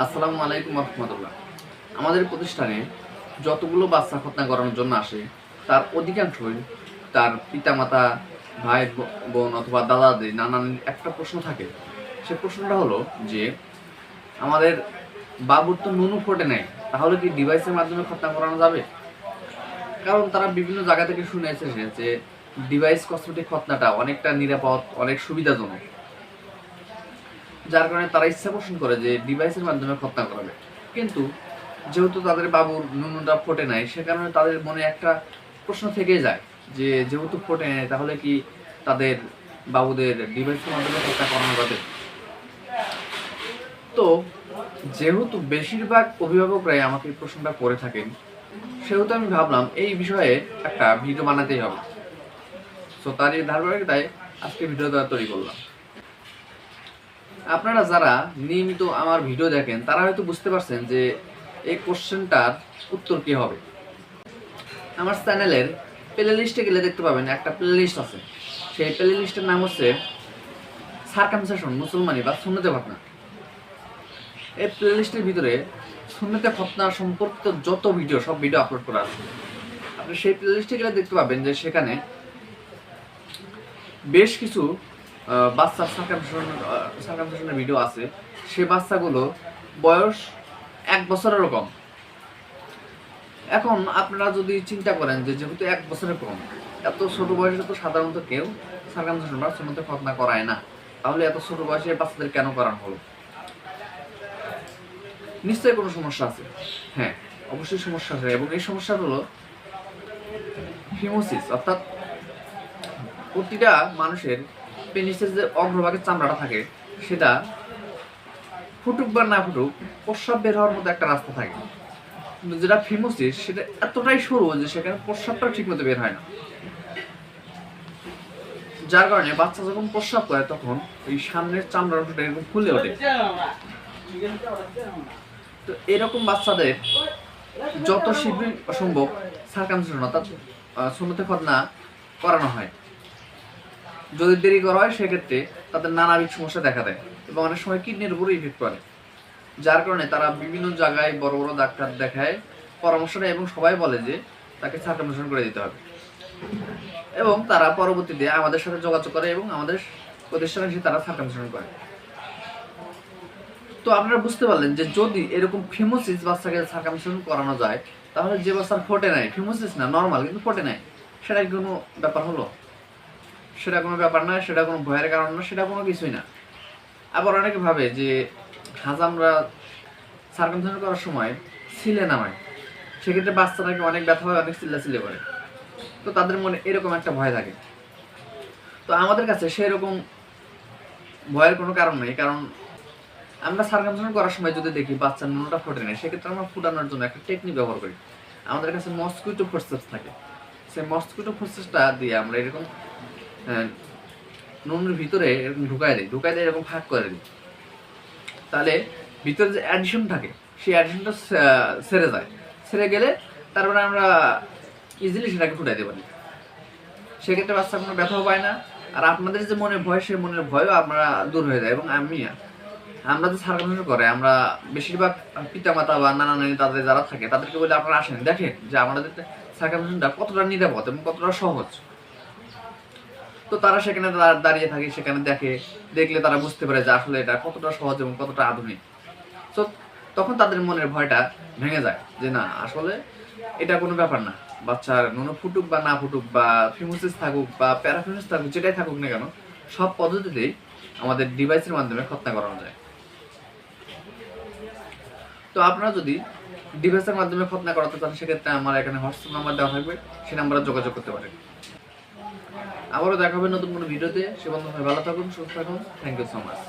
আসসালামু আলাইকুম রহমতুল্লাহ। আমাদের প্রতিষ্ঠানে যতগুলো বাচ্চা খতনা করানোর জন্য আসে, তার অধিকাংশই তার পিতামাতা, ভাই বোন অথবা দাদা দাদি নানানির একটা প্রশ্ন থাকে। সে প্রশ্নটা হলো যে, আমাদের বাবুর তো নুনু ফোটে নেয় তাহলে কি ডিভাইসের মাধ্যমে খতনা করানো যাবে? কারণ তারা বিভিন্ন জায়গা থেকে শুনে এসেছে যে, ডিভাইস কসমেটিক খতনাটা অনেকটা নিরাপদ, অনেক সুবিধাজনক। যার কারণে তারা ইচ্ছা পোষণ করে যে ডিভাইসের মাধ্যমে খতনা করাবে কিন্তু যেহেতু তাদের বাবুর নুনুটা ফোটে নাই, সে কারণে তাদের মনে একটা প্রশ্ন থেকে যায় যে, যেহেতু ফোটে নাই, তাহলে কি তাদের বাবুদের ডিভাইসের মাধ্যমে খতনা করানো যাবে? তো যেহেতু বেশিরভাগ অভিভাবকরাই আমাকে এই প্রশ্নটা করে থাকেন, সেহেতু আমি ভাবলাম এই বিষয়ে একটা ভিডিও বানাতেই হবে। সো তার এই ধারাবাহিকতায় আজকে ভিডিওটা তৈরি করলাম। আপনারা যারা নিয়মিত আমার ভিডিও দেখেন, তারা হয়তো বুঝতে পারছেন যে এই কোশ্চেনটার উত্তর কি হবে। আমার চ্যানেলের প্লে লিস্টে গেলে দেখতে পাবেন, একটা প্লে লিস্ট আছে। সেই প্লে লিস্টের নাম হচ্ছে সার্কামসেশন মুসলমানি বা সুন্নতে ঘটনা এই প্লে লিস্টের ভিতরে সুন্নতে ঘটনা সম্পর্কিত যত ভিডিও, সব ভিডিও আপলোড করা আছে। আপনি সেই প্লে লিস্টে গেলে দেখতে পাবেন যে সেখানে বেশ কিছু বাচ্চার সার্কামসেশন সার্কামসেশনের ভিডিও আছে। সে বাচ্চাগুলো বয়স এক বছরেরও কম। এখন আপনারা যদি চিন্তা করেন যে যেহেতু এক বছরের কম, এত ছোট বয়সে তো সাধারণত কেউ সার্কামসেশন বা সুন্নতে খতনা করায় না। তাহলে এত ছোট বয়সে বাচ্চাদের কেন করানো হলো? নিশ্চয়ই কোনো সমস্যা আছে। হ্যাঁ অবশ্যই সমস্যা আছে। এবং এই সমস্যা হলো ফিমোসিস অর্থাৎ প্রতিটা মানুষের পেনিসের যে অগ্রভাগের চামড়াটা থাকে, সেটা ফুটুক বা না ফুটুক, প্রস্রাব বের হওয়ার মতো একটা রাস্তা থাকে। যেটা ফিমোসিস সেটা এতটাই সরু যে সেখানে প্রস্রাবটা ঠিক মতো বের হয় না। যার কারণে বাচ্চা যখন প্রস্রাব করে, তখন ওই সামনের চামড়ার অংশটা এরকম ফুলে ওঠে। তো এরকম বাচ্চাদের যত শীঘ্রই সম্ভব সার্কামসেশন অর্থাৎ খতনা করানো হয়। যদি দেরি করা হয়, সেক্ষেত্রে তাদের নানাবিধ সমস্যা দেখা দেয় এবং অনেক সময় কিডনির উপরে ইফেক্ট করে যার কারণে তারা বিভিন্ন জায়গায় বড় বড় ডাক্তার দেখায়, পরামর্শ নেয় এবং সবাই বলে যে তাকে সার্কামসেশন করে দিতে হবে। এবং তারা পরবর্তীতে আমাদের সাথে যোগাযোগ করে এবং আমাদের প্রতিষ্ঠানে এসে তারা সার্কামসেশন করে। তো আপনারা বুঝতে পারলেন যে যদি এরকম ফিমোসিস বাচ্চাকে সার্কামসেশন করানো যায়, তাহলে যে বাচ্চার ফোটে নাই, ফিমোসিস না নর্মাল কিন্তু ফোটে নাই সেটা কোনো ব্যাপার হলো? সেটা কোনো ব্যাপার না, সেটা কোনো ভয়ের কারণ না, সেটা কোনো কিছুই না। আবার অনেকে ভাবে যে হাজামরা সার্কামসেশন করার সময় ছিলে নামায় সেক্ষেত্রে বাচ্চাটাকে অনেক ব্যথা হয়, অনেক চিল্লা চিল্লে করে। তো তাদের মনে এরকম একটা ভয় থাকে। তো আমাদের কাছে সেরকম ভয়ের কোনো কারণ নেই, কারণ আমরা সার্কামসেশন করার সময় যদি দেখি বাচ্চার নুনটা ফোটে নেই, সেক্ষেত্রে আমরা ফুটানোর জন্য একটা টেকনিক ব্যবহার করি। আমাদের কাছে মস্কুইটো ফোর্সেস থাকে। সেই মস্কুইটো ফোর্সেসটা দিয়ে আমরা এরকম নুনের ভিতরে এরকম ঢুকাই দিই ঢুকাই দিয়ে, এরকম ফাঁক করে দিই তাহলে ভিতরে যে অ্যাডিশন থাকে, সেই অ্যাডিশনটা সেরে যায়। সেরে গেলে তারপরে আমরা ইজিলি সেটাকে দিতে পারি। সেক্ষেত্রে বাচ্চা কোনো ব্যথাও পায় না, আর আপনাদের যে মনে ভয়, সেই মনের ভয়ও আপনারা দূর হয়ে যায়, এবং আমি, আমরা যে সার্কামসেশন করে, আমরা বেশিরভাগ পিতামাতা বা নানা নানি তাদের যারা থাকে, তাদেরকে বলে আপনারা আসেন, দেখেন যে আমাদের সার্কামসেশনটা কতটা নিরাপদ এবং কতটা সহজ। তো তারা সেখানে দাঁড়িয়ে থাকে, সেখানে দেখে, দেখলে তারা বুঝতে পারে যে আসলে এটা কতটা সহজ এবং কতটা আধুনিক। তো তখন তাদের মনের ভয়টা ভেঙে যায় যে না, আসলে এটা কোনো ব্যাপার না। বাচ্চার নুনো ফুটুক বা না ফুটুক বা ফিমোসিস থাকুক বা প্যারাফিমোসিস থাকুক, যেটাই থাকুক না কেন, সব পদ্ধতিতেই আমাদের ডিভাইসের মাধ্যমে খতনা করানো যায়। তো আপনারা যদি ডিভাইসের মাধ্যমে খতনা করাতে চান, সেক্ষেত্রে আমার এখানে হোয়াটসঅ্যাপ নাম্বার দেওয়া থাকবে, সেই নাম্বারে যোগাযোগ করতে পারেন। আবারও দেখা হবে নতুন কোনো ভিডিওতে। সে বন্ধু ভালো থাকুন, সুস্থ থাকুন। Thank you so much